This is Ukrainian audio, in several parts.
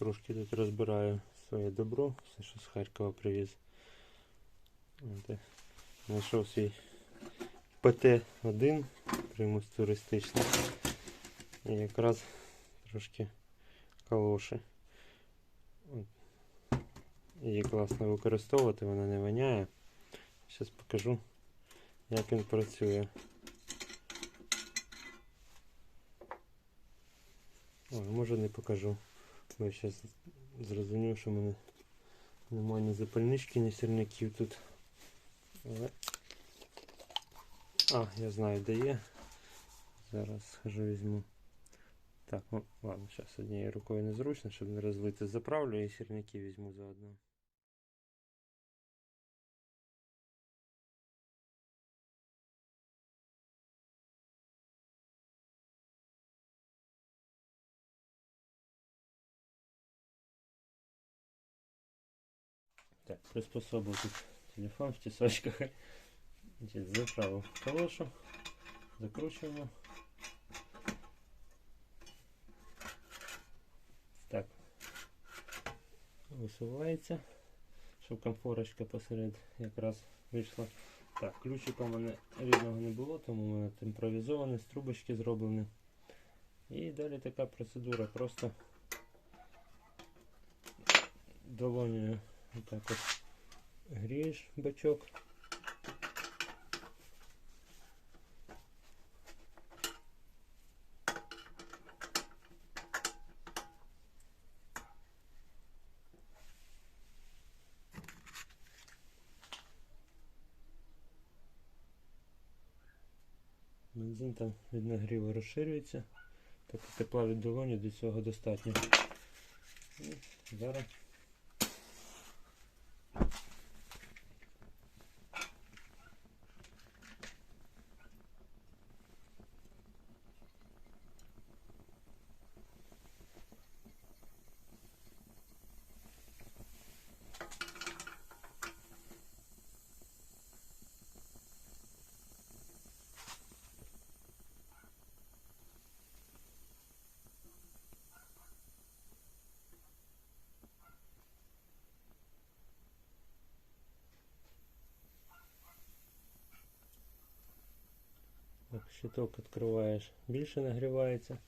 трошки тут розбираю своє добро, все, що з Харкова привіз. Е, Знайшов свій ПТ-1, примус туристичний. І якраз трошки калоші. Її класно використовувати, вона не воняє. Зараз покажу, як він працює. Ой, може не покажу. Бо я зараз зрозумів, що в мене немає ні запальнички, ні сірників тут. Але... А, я знаю де є. Зараз схожу візьму. Так, ну ладно, зараз однією рукою незручно, щоб не розлити. Заправлю і сірники візьму заодно. Так, приспособив тут телефон в тісочках. Заправив калошу, закручуємо. Так. Висувається, щоб комфорочка посеред якраз вийшла. Так, ключика у мене рідного не було, тому у мене імпровізований, з трубочки зроблений. І далі така процедура. Просто долонею отак от грієш бачок. Бензин там від нагріву розширюється, тобто тепла від долоні до цього достатньо. І зараз Так, щиток відкриваєш, більше нагрівається.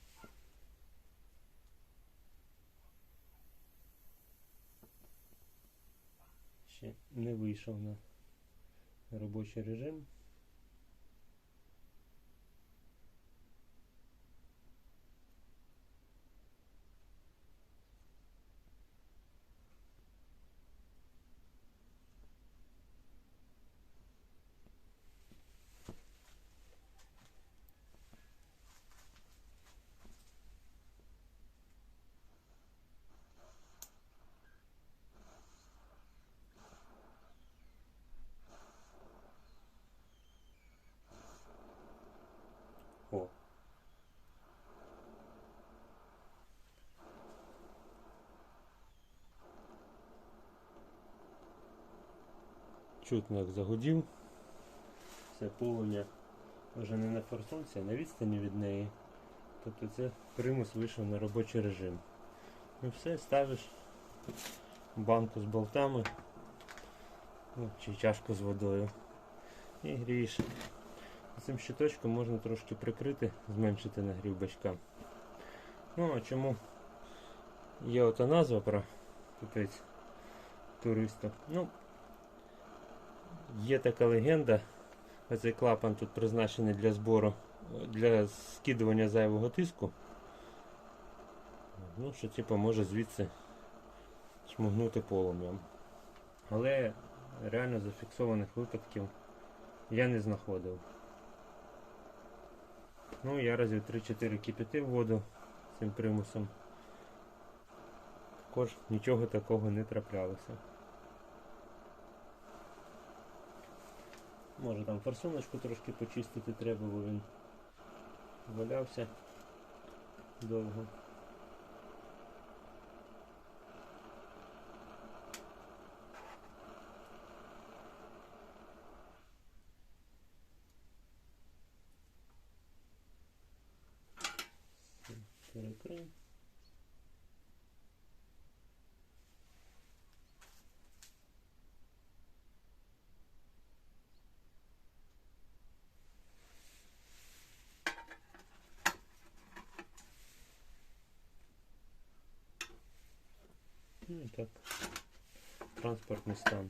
Ще не вийшов на робочий режим. Чутно як загудів. Це полум'я вже не на форсунці, а на відстані від неї. Тобто це примус вийшов на робочий режим. Ну все, ставиш банку з болтами ну, чи чашку з водою і грієш. Цим щиточком можна трошки прикрити, зменшити нагрів бачка. Ну а чому є ота назва про купець туриста? Ну, є така легенда, цей клапан тут призначений для збору, для скидування зайвого тиску. Ну, що типу може звідси шмугнути полум'ям. Але реально зафіксованих випадків я не знаходив. Ну, я разів 3-4 кипятив воду цим примусом. Також нічого такого не траплялося. Може там форсуночку трошки почистити треба, бо він валявся довго. Перекрив. Ну і так. Транспортний стан.